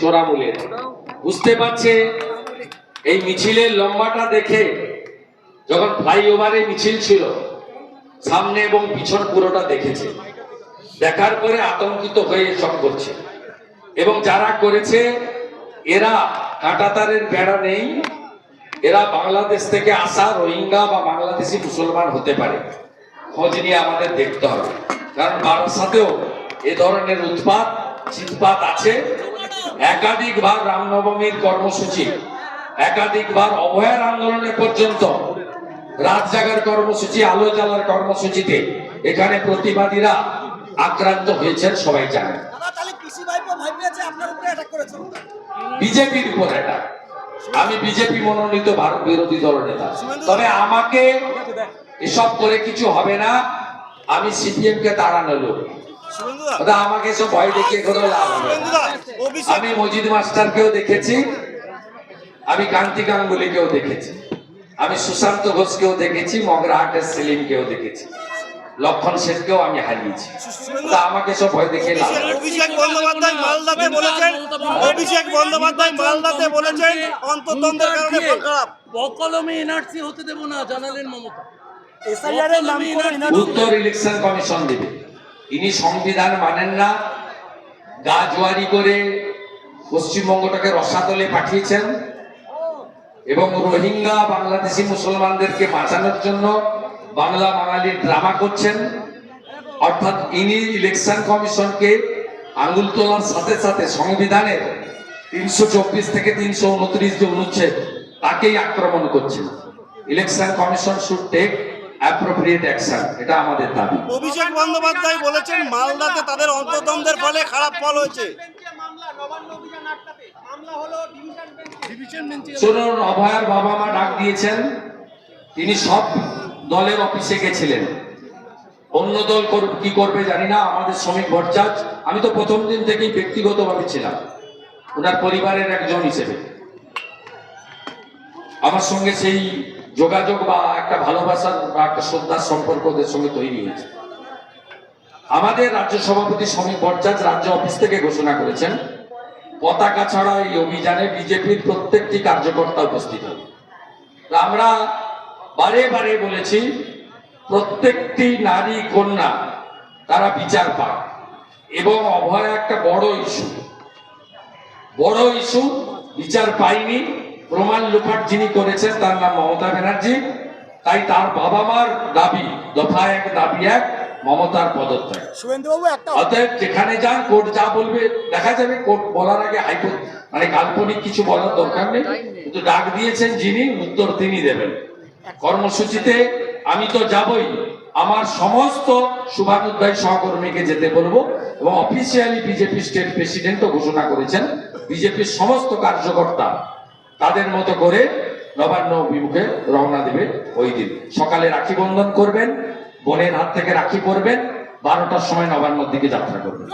চোরামূলের বুঝতে পারছে? এই মিছিলের লম্বাটা দেখে যখন ফ্লাইওভারে মিছিল ছিল, সামনে এবং পিছন পুরোটা দেখেছে। দেখার পরে আতঙ্কিত হয়ে সব করছে। এবং যারা করেছে, এরা কাঁটাতারের বেড়া নেই। এরা বাংলাদেশ থেকে আসা রোহিঙ্গা বা বাংলাদেশি মুসলমান হতে পারে। খোঁজ নিয়ে আমাদের দেখতে হবে। কারণ বারাসাতেও এ ধরনের উৎপাত, চিৎপাত আছে। একাধিকবার রামনবমীর কর্মসূচি একাধিকবার অভয়ার আন্দোলনে পর্যন্ত রাত জাগার কর্মসূচি আলো জ্বালার কর্মসূচিতে এখানে প্রতিবাদীরা আক্রান্ত হয়েছেন সবাই জানেন। দাদা তাহলে পিসি ভাইপো ভয় পেয়েছে আপনার উপরে অ্যাটাক করেছে। বিজেপির উপর এটা। আমি বিজেপি মনোনীত ভারত বিরোধী দল নেতা। তবে আমাকে এসব করে কিছু হবে না। আমি সিপিএম কে তাড়ানো লোক। ওটা আমাকে সব ভয় দেখিয়ে কোনো লাভ হবে আমি মজিদ মাস্টারকেও দেখেছি আমি কান্তি গাঙ্গুলিকেও দেখেছি আমি সুশান্ত ঘোষকেও দেখেছি মগরাহাটের সেলিমকেও দেখেছি লক্ষণ শেঠকেও আমি হারিয়েছি। তা আমাকে সব ভয় দেখিয়ে লাভ অভিষেক বন্দ্যোপাধ্যায় মালদাতে বলেছেন অভিষেক বন্দ্যোপাধ্যায় মালদাতে বলেছেন অন্তর্দ্বন্দ্বের কারণে খারাপ বকলমে এনআরসি হতে দেব না জানালেন মমতা। এসআইআর এর নাম করে উত্তর ইলেকশন কমিশন দিবে। ইনি সংবিধান মানেন না। গা জোয়ারি করে পশ্চিমবঙ্গটাকে রসাতলে পাঠিয়েছেন এবং রোহিঙ্গা বাংলাদেশি মুসলমানদেরকে বাঁচানোর জন্য বাংলা বাঙালি ড্রামা করছেন। অর্থাৎ ইনি ইলেকশন কমিশনকে আঙুল তোলার সাথে সাথে সংবিধানের তিনশো চব্বিশ থেকে তিনশো উনত্রিশ যে অনুচ্ছেদ, তাকেই আক্রমণ করছেন। Election commission should take appropriate action এটা আমাদের দাবি। অভিষেক বন্দ্যোপাধ্যায় বলেছেন মালদাতে তাদের অন্তর্দ্বন্দ্বের ফলে খারাপ ফল হয়েছে। শুনুন অভয়ার বাবা মা ডাক দিয়েছেন তিনি সব দলের অফিসে গেছিলেন। অন্য দল কি করবে জানি না আমাদের শ্রমিক ভট্টাচ আমি তো প্রথম দিন থেকেই ব্যক্তিগতভাবে ছিলাম ওনার পরিবারের একজন হিসেবে। আমার সঙ্গে সেই যোগাযোগ বা একটা ভালোবাসার বা একটা শ্রদ্ধার সম্পর্ক ওদের সঙ্গে তৈরি হয়েছে। আমাদের রাজ্য সভাপতি শ্রমিক ভট্টাচ রাজ্য অফিস থেকে ঘোষণা করেছেন, পতাকা ছাড়া এই অভিযানে বিজেপির প্রত্যেকটি কার্যকর্তা উপস্থিত হবে আমরা বারে বারে বলেছি, প্রত্যেকটি নারী কন্যা, তারা বিচার পাক। এবং অভয় একটা বড় ইস্যু। বড় ইস্যু, বিচার পাইনি প্রমাণ লোপাট যিনি করেছেন তার নাম মমতা ব্যানার্জি। তাই তার বাবা মার দাবি দফা এক দাবি এক মমতার পদত্যাগ। অতএব যেখানে যান কোর্ট যা বলবে দেখা যাবে কোর্ট বলার আগে হাইকোর্ট মানে কাল্পনিক কিছু বলার দরকার নেই। কিন্তু ডাক দিয়েছেন যিনি উত্তর তিনি দেবেন। কর্মসূচিতে আমি তো যাবই। আমার সমস্ত শুভানুধ্যায়ী সহকর্মীকে যেতে বলব এবং অফিসিয়ালি বিজেপি স্টেট প্রেসিডেন্টও ঘোষণা করেছেন। বিজেপির সমস্ত কার্যকর্তা তাদের মতো করে নবান্ন অভিমুখে রওনা দেবে ওই দিন। সকালে রাখি বন্ধন করবেন, বোনের হাত থেকে রাখি পরবেন, বারোটার সময় নবান্নর দিকে যাত্রা করবেন।